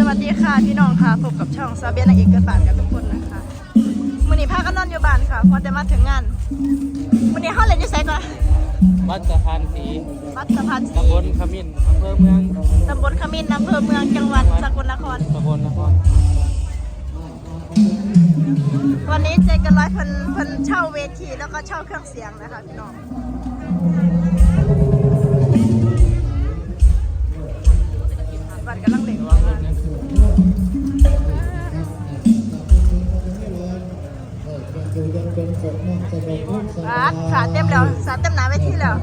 สวัสดีค่ะพี่น้องค่ะพบกับช่องซาเบียนางเอกเกิดบ้านกับทุกคนนะคะมื้อนี้พากันนอนอยู่บ้านค่ะเพอแต่มาถึงงานมื้อนี้เฮาเล่นอยู่ไสก่อนวัดสะพานสีวัดสะพานสีตำบลขมิ้นอำเภอเมืองตำบลขมิ้นอำเภอเมืองจังหวัดสกลนครตำบลนครวันนี้เจกันร้อยเพิ่นเพิ่นเช่าเวทีแล้วก็เช่าเครื่องเสียงนะคะพี่น้องบันกำลังเล่ นว่าขาดขาดเต็มแล้วสาดเต็มหนาเวทีแล้ว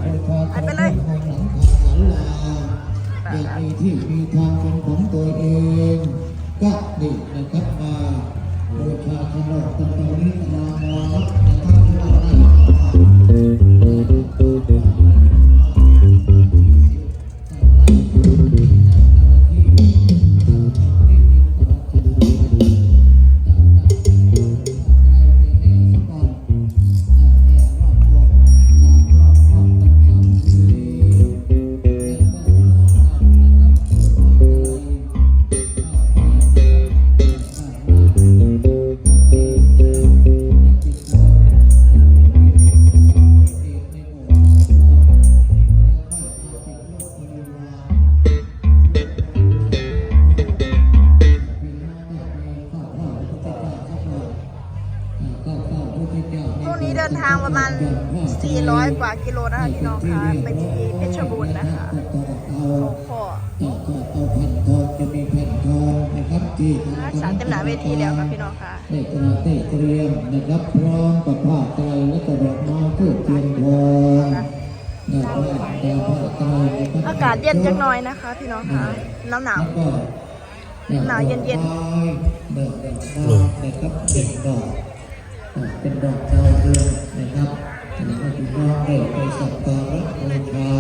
ไปไปเลยเด็กมีที่มีทางเป็นของตัวเอง ก็ดีนะครับมาบูชาขนมตรงนี้มามอนะครับที่เราได้ กว่ากิโลนะคะพี่น้องค่ะไปที่เพชรบูรณ์นะคะเขาขอต่อต่อเอาแผ่นทองจะมีแผ่นทองนะครับที่ทางสารเต็มหนาเวทีแล้วค่ะพี่น้องค่ะได้กระได้เตรียมนะครับพร้อมกับผ้าไตรและกระดอกไม้เพื่อเทียนทองนะครับแต่ผ้าไตรนะครับอากาศเย็นจังหน่อยนะคะ พี่น้องค่ะหนาวหนาวแล้วก็หนาวเย็นๆดอกไม้ดอกดอกไม้นะครับเป็นดอกอ่าเป็นดอกดาวเรืองนะครับ อันนี้ก็คือน้องได้ไปสักการะบูชา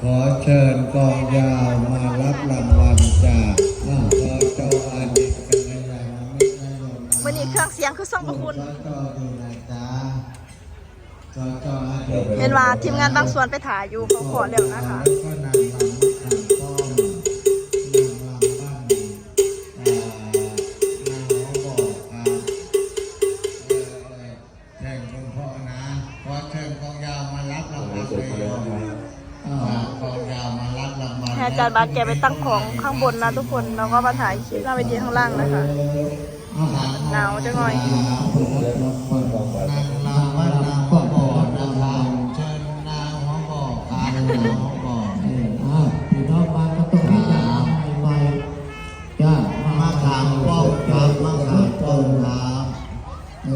ขอเชิญกองยาวมารับรางวัลจากอ่าจอจออาดิตกันในยามมิตรนายนๆวันนี้เครื่องเสียงคือส่งประคุณจอจอดูนะจ๊ะจอจออาดิตเห็นว่าทีมงานบางส่วนไปถ่ายอยู่เขาขอเร็วนะคะ ให้อาจารย์บาสแกไปตั้งของข้างบนนะทุกคน แล้วก็มาถ่ายคลิปหน้าเวทีข้างล่างนะคะ หนาวจังหน่อยนางลำว่านางหัวบอกนางลำเชิญนางหัวบอกครับนางหัวบอกเอออ่าพี่น้องมาก็ต้องพิจารณาใหม่ๆจ้ามะขามป้อมครับมะขามป้อมครับ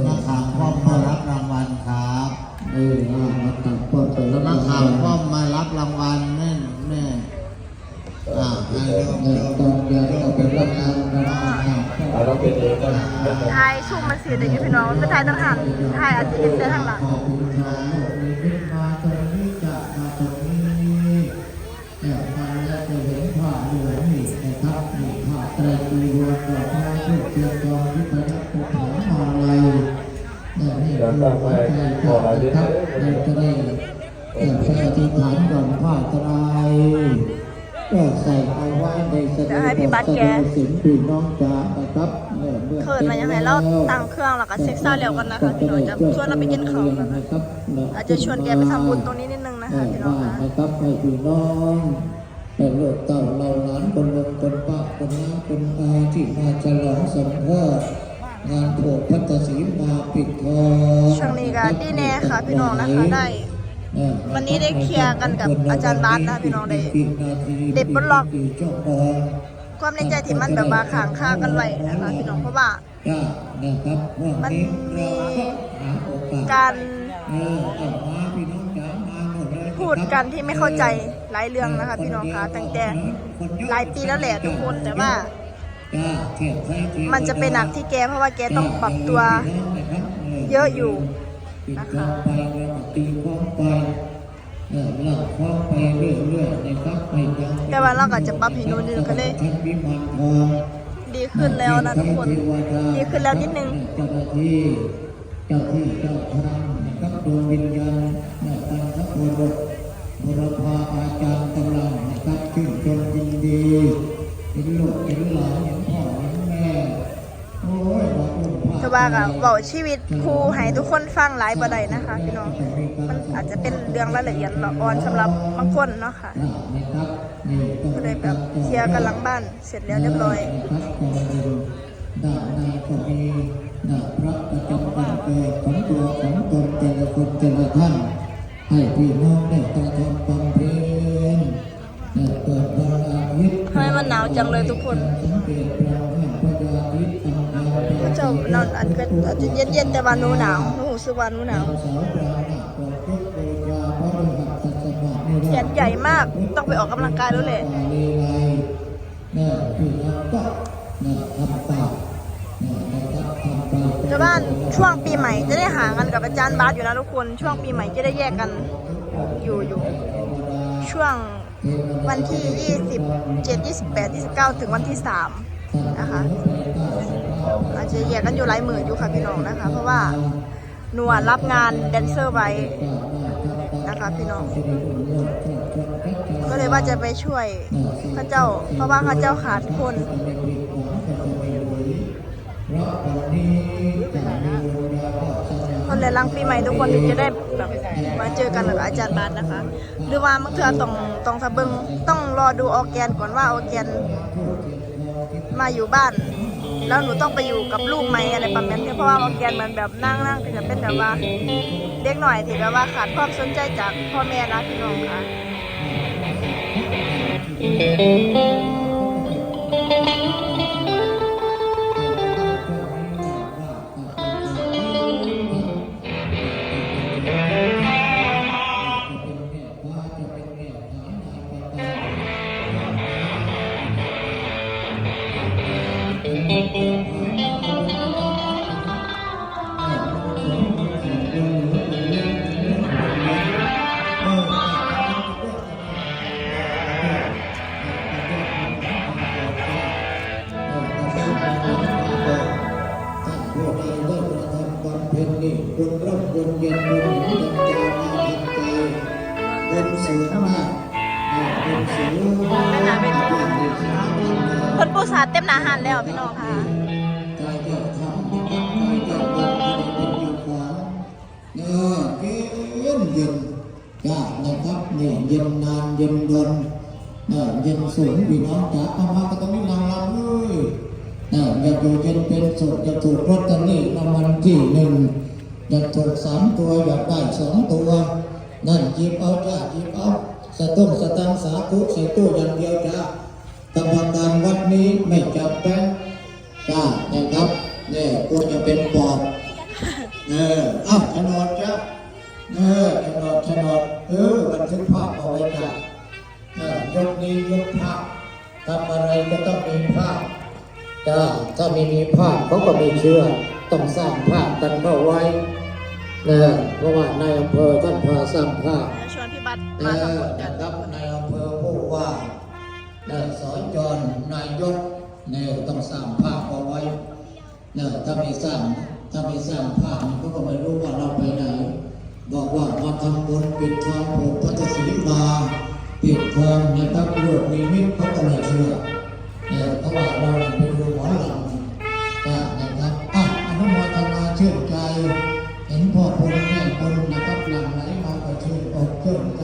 มะขามป้อมมารับรางวัลครับ เอออ่ามาตัดป้อมไปแล้วมะขามป้อมมา ถ่ายซูมมันสีได้อยี่พี่น้องไม่ถ่ายตั้งหันถ่ายอาจจะเห็นแต่ทางหลังขอบคุณทางโลกมีมิตรมาตรงนี้จะมาตรงนี้เนี่ยมาแล้วจะเห็นผ้าเหลืองนี่นะครับนี่ผ้าไตรจีวรดอกไม้ทูบเทียนทองที่ประเขามาลัยเนี่ยนี่คือหัวใจก่อนะครับเราจะได้เอ่อพระอธิษฐานก่อนผ้าไตร ก็ใส่เอาไว้ในสเดี๋ยวให้พี่บัสแกสินพี่น้องจ๋านะครับเขินมายังไงเราตั้งเครื่องแล้วก็เซ็กซ่าเร็วกันนะคะพี่น้องจะชวนเราไปกินข้าวอาจจะชวนแกไปทำบุญตรงนี้นิดนึงนะคะพี่น้องค่ะนะครับให้พี่น้องให้ลูกเต้าเราหลานคนลงคนป้าคนน้าคนอาที่มาฉลองสมโภชงานโผล่พัฒศีมาปิดทองช่วงนี้ก็ดีแน่ค่ะพี่น้องนะคะได้ วันนี้ได้เคลียร์กันกับอาจารย์บาสนะพี่น้องได้ได้ปลดล็อกชั่วโมงความในใจที่มันแบบว่าค้างคากันไว้นะคะพี่น้องเพราะว่าจ้านะครับวันมันนี้มีเราก็หาโอกาสการเออเอามาพี่น้องจ๋ามาหมดเลยพูดกันที่ไม่เข้าใจหลายเรื่องนะคะพี่น้องคะตั้งแต่หลายปีแล้วแหละทุกคนแต่ว่าจ้าเทียบใส่ทียบมันจะเป็นหนักที่แกเพราะว่าแกต้องปรับตัว เยอะอยู่ นะคะไปแล้วก็ตีความไปเออเล่าความไปเรื่อยๆนะครับไปยังแต่ว่าเราก็จะปรับให้หนูนึงก็เลยท่านวิมานทองดีขึ้นแล้วนะทุกคน ดีขึ้นแล้วนิดนึงเจ้าหน้าที่เจ้าที่เจ้าทางนะครับดวงวิญญาณในตันทบุรุษบุรพาอาจารย์กำลังนะครับชื่นชมยินดีเห็นลูกเห็นหลานเห็นพ่อ ว่ากับเบาชีวิตครูให้ทุกคนฟังหลายบ่ได้นะคะพี่น้อง มันอาจจะเป็นเรื่องรายละเอียดละอ่อนสำหรับบางคนเนาะค่ะนะครับนี่ก็ก็เลยแบบเคลียร์กันหลังบ้านเสร็จแล้วเรียบร้อยครับด้านในก็มีนะพระประจำวันเกิดของตัวของตนแต่ละคนแต่ละท่านให้พี่น้องได้กระทำความเพียรเนี่ยเปิดพระอาทิตย์ทำไมมันหนาวจังเลยทุกคนำงานพระนอนอันก็อาจจะเย็นแต่ว่าหนูหนาวหนูรู้สึกว่าหนูหนาวสาวปราณะโปรดพุทธบูชาพระฤหัสสมะนิแขนใหญ่มากต้องไปออกกำลังกายแล้วแหละปาลีไลเนี่ยพี่น้านช่วงปีใหม่จะได้หากันกับอาจารย์บาสอยู่นะทุกคนช่วงปีใหม่จะได้แยกกันอยู่อยู่ ช่วงวันที่ 27 28 29 ถึงวันที่ 3 นะคะ อาจจะแยกันอยู่หลายหมื่นอยู่ค่ะพี่น้องนะคะ เพราะว่าหนูอะรับงานแดนเซอร์ไว้นะคะพี่น้อง ก็เลยว่าจะไปช่วยพระเจ้า เพราะว่าพระเจ้าขาดคนคนเลยลังปีใหม่ทุกคนถึงจะได้แบบมาเจอกันกับอาจารย์บาสนะคะ หรือว่าเมื่อเธอต้องต้องทะเบิงต้องรอดูออแกนก่อนว่าออแกนมาอยู่บ้าน แล้วหนูต้องไปอยู่กับลูกไหมอะไรประมาณนี้เพราะว่าออร์แกนเหมือนแบบนั่งนั่งก็จะเป็นแบบว่าเด็กหน่อยที่แบบว่าขาดความสนใจจากพ่อแม่นะพี่น้องค่ะ ร่ำบุญเย็นบุญหนุนดวงใจมาทันใจบุญสูงมากบุญสูงมากนั่นน่ะเป็นเพิ่นปูสาเต็มหนาหันแล้วพี่น้องค่ะเย็นานย็นเย็นยากนะครับเนี่ยเย็นนานเย็นดนเนี่ยเย็นสูงพี่น้องจ๋าธรรมะก็ต้องมีนางรำเลยเนี่ยอย่าอยู่เย็นเป็นสุขอย่าถูกรถตอรี่รางวัลที่หนึ่ง อย่าถูกสามตัวอย่าได้สองตัว นั่นหยิบเอาจ้าหยิบเอาสตุ้งสตังสาธุใส่ตู้อย่างเดียวจ้ากรรมการวัดนี้ไม่จับแป้งจ้านะครับเนี่ยกูจะเป็นปอบเอออ้าโฉนดจ้าเออโฉนดโฉนดเออบันทึกภาพเอาไว้จ้าเออยกนี้ยกภาพทำอะไรก็ต้องมีภาพจ้าถ้าไม่มีภาพเขาก็ไม่เชื่อ ต้องสร้างภาพกันเข้าไว้นะเพราะว่านายอำเภอท่านพาสร้างภาพชวนพี่บัตเอมาอทำบุญกันนะครับในอำเภอผู้ว่าเนี่ยสอนจรนายกเนี่ยต้องสร้างภาพเอาไว้เนี่ยถ้าไม่สร้างถ้าไม่สร้างภาพมันก็ไม่รู้ว่าเราไปไหน บอกว่ามาทำบุญปิดทองผูกพัทศีมาปิดทองนะครับรวดนิมิตเขาก็ไม่เชื่อ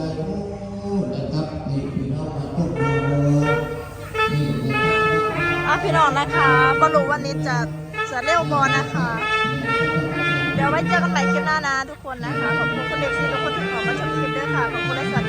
อกชื่นใจโอ้นะครับนี่พี่น้องมาทุกโรงนี่นะครับอะพี่น้องนะคะบรู้วันนี้จะจะเร็วบอนะคะ เดี๋ยวไว้เจอกันใหม่คลิปหน้านะทุกคนนะคะ ขอบคุณคุณเด็กซีทุกคนที่ขอมาชมคลิปด้วยค่ะ ขอบคุณนะคะ